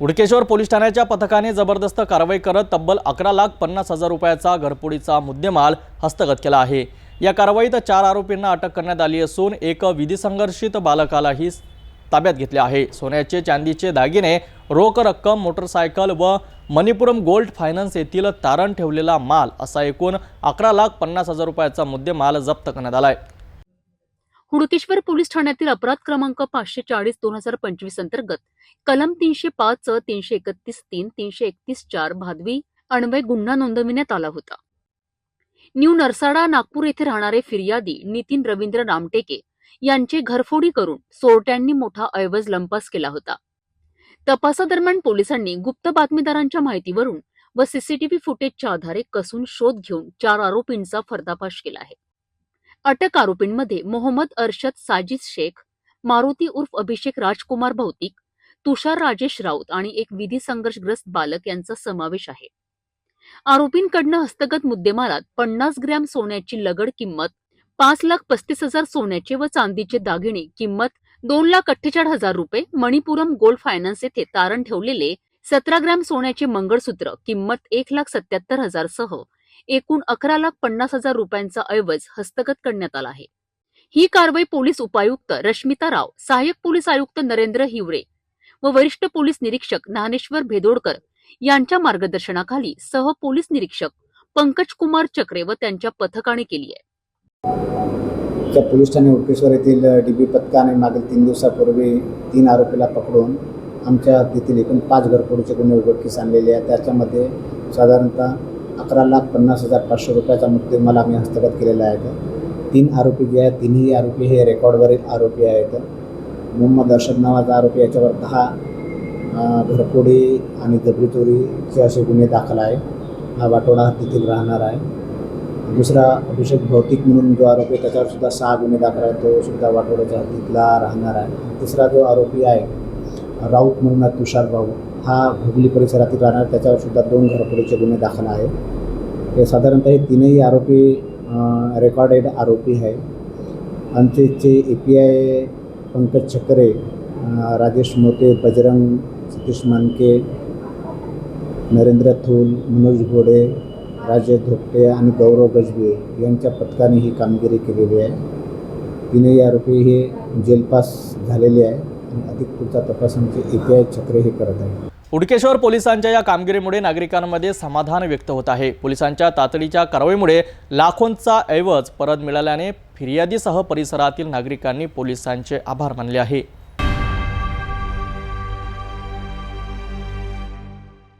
उडकेश्वर police ठाण्याच्या पथकाने जबरदस्त कारवाई करत तब्बल अकरा लाख पन्नास हजार रुपयाचा घरपुडीचा मुद्देमाल हस्तगत केला आहे. या कारवाईत चार आरोपींना अटक करण्यात आली असून एक विधिसंघर्षित बालकालाही ताब्यात घेतले आहे. सोन्याचे चांदीचे दागिने रोख रक्कम मोटरसायकल व मणिपुरम गोल्ड फायनान्स येथील तारण ठेवलेला माल असा एकूण अकरा लाख पन्नास हजार रुपयाचा मुद्देमाल जप्त करण्यात आला आहे हुडकेश्वर पोलीस ठाण्यातील अपराध क्रमांक पाचशे चाळीस दोन हजार पंचवीस अंतर्गत कलम तीनशे पाच तीनशे एकतीस तीन तीनशे एकतीस चार भादवी अण्वय गुन्हा नोंदविण्यात आला होता. न्यू नरसाडा नागपूर येथे राहणारे फिर्यादी नितीन रवींद्र रामटेके यांचे घरफोडी करून चोरट्यांनी मोठा ऐवज लंपास केला होता. तपासादरम्यान पोलिसांनी गुप्त बातमीदारांच्या माहितीवरून व सीसीटीव्ही फुटेजच्या आधारे कसून शोध घेऊन चार आरोपींचा पर्दाफाश केला आहे. अटक आरोपींमध्ये मोहम्मद अरशद साजिद शेख मारुती उर्फ अभिषेक राजकुमार भौतिक तुषार राजेश राऊत आणि एक विधी संघर्षग्रस्त बालक यांचा समावेश आहे. आरोपींकडनं हस्तगत मुद्देमालात पन्नास ग्रॅम सोन्याची लगड किंमत पाच लाख पस्तीस हजार सोन्याचे व चांदीचे दागिने किंमत दोन लाख अठ्ठेचाळीस हजार रुपये मणिपुरम गोल्ड फायनान्स येथे तारण ठेवलेले सतरा ग्रॅम सोन्याचे मंगळसूत्र किंमत एक लाख सत्याहत्तर हजार सह एकूण अकरा लाख पन्नास हजार रुपयांचा ऐवज हस्तगत करण्यात आला आहे. ही कारवाई पोलीस उपायुक्त रश्मिता राव सहाय्यक पोलीस आयुक्त नरेंद्र हिवरे व वरिष्ठ पोलीस निरीक्षक ज्ञानेश्वर भेदोडकर यांच्या मार्गदर्शनाखाली सह पोलीस निरीक्षक पंकज कुमार चक्रे व त्यांच्या पथकाने केली आहे. पोलीस ठाणे उडकेश्वर येथील डीबी पथकाने मागील तीन दिवसापूर्वी तीन आरोपीला पकडून आमच्या तेथील एकूण पाच घरफोडीचे गुन्हे उघडकीस आणलेले आहे त्याच्यामध्ये साधारणतः अकरा लाख पन्नास हजार पाचशे रुपयाचा मुद्देमाल आम्ही हस्तगत केलेला आहे तीन आरोपी जे आहेत तिन्ही आरोपी हे रेकॉर्डवरील आरोपी आहेत. मोहम्मद अर्षद नावाचा आरोपी याच्यावर दहा अ, घरफोडी आणि जबरी चोरीचे असे गुन्हे दाखल आहे. हा वाटोडा तेथील राहणार आहे. दुसरा अभिषेक भौतिक म्हणून जो आरोपी आहे त्याच्यावर सुद्धा सहा गुन्हे दाखल आहेत. तो सुद्धा वाटोड्याच्या हद्दीतला राहणार आहे. तिसरा जो आरोपी आहे राऊत म्हणून तुषार भाऊ हा हुगली परिसरातील राहणार. त्याच्यावर सुद्धा दोन घरफोडीचे गुन्हे दाखल आहे. हे साधारणतः हे तीनही आरोपी रेकॉर्डेड आरोपी आहे. आमचे A P I Pankaj Chhakre Rajesh Mote Bajrang Satish Manke Narendra Thul Manoj घोडे राजेश धोपटे आणि गौरव गजबे यांच्या पथकाने ही कामगिरी केलेली आहे. तीनही आरोपी हे जेलपास झालेले आहे आणि अधिक पुढचा तपास आमचे ए पी आय छत्रे हे करत आहे उडकेश्वर पोलिसांच्या या कामगिरीमुळे नागरिकांमध्ये समाधान व्यक्त होत आहे. पोलिसांच्या तातडीच्या कारवाईमुळे लाखोंचा ऐवज परत मिळाल्याने फिर्यादीसह परिसरातील नागरिकांनी पोलिसांचे आभार मानले आहे.